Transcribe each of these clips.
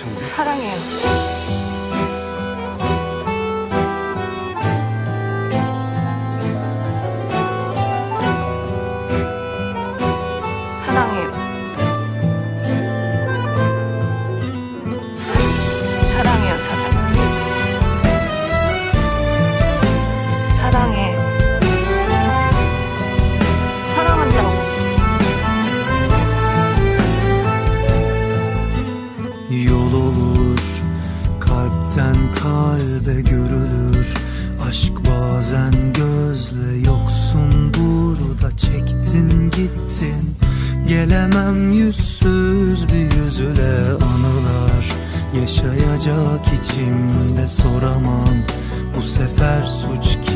정말 사랑해요. Kalbe görülür. Aşk bazen gözle yoksun burada çektin gittin. Gelemem yüzsüz bir yüzüle anılar. Yaşayacak içimde soramam. Bu sefer suç kimde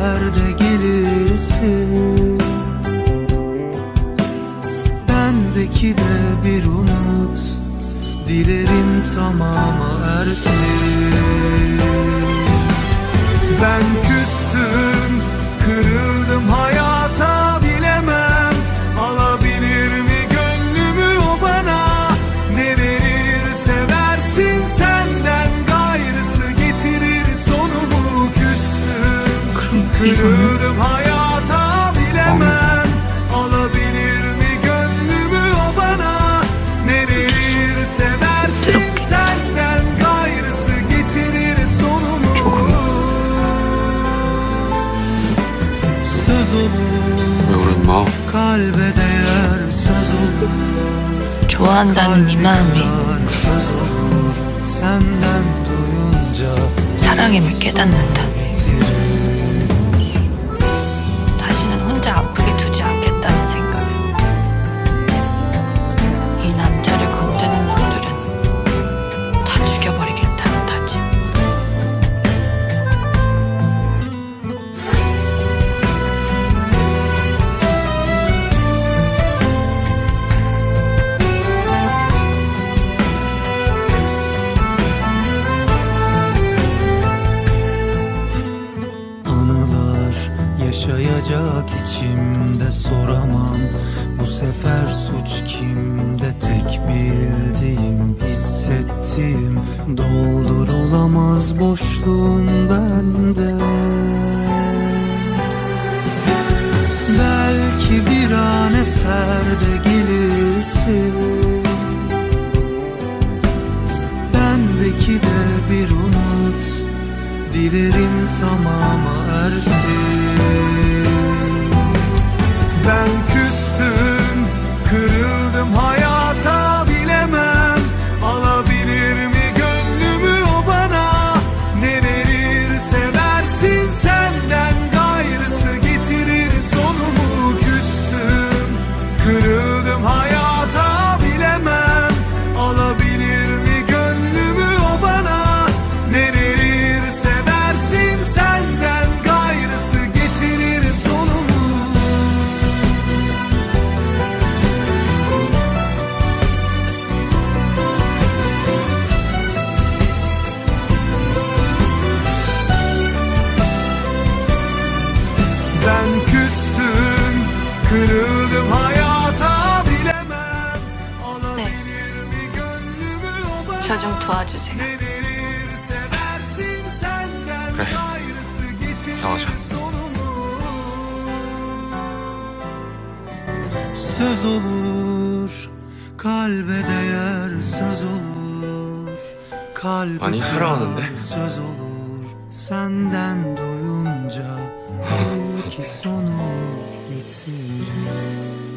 eser de gelirsin. Bendeki de bir umut Dilerim tamama ersin. Ben küstüm, kırıldım hayata küstüm Kırıldım hayata bilemem Alabilir mi gönlümü o bana Ne verirse versin senden gayrısı getirir sonumu Söz olur 왜 그런 마음? kalbe değer söz olur 좋아한다는 이 마음이 kalbe söz olur senden duyunca 사랑임을 깨닫는다. Yaşayacak içimde soramam. Bu sefer suç kimde? Tek bildiğim hissettiğim Doldurulamaz boşluğun bende. Belki bir an eser gelirsin. Bendeki de bir umut. Dilerim tamama ersin Ben Kırıldım hayata bilemem Ne? Çocuğum tuğacı senin. Rey. Tamam hocam. Söz olur kalbe değer söz olur kalbe Hani değer sarağındı? söz olur senden duyunca belki sonu getirir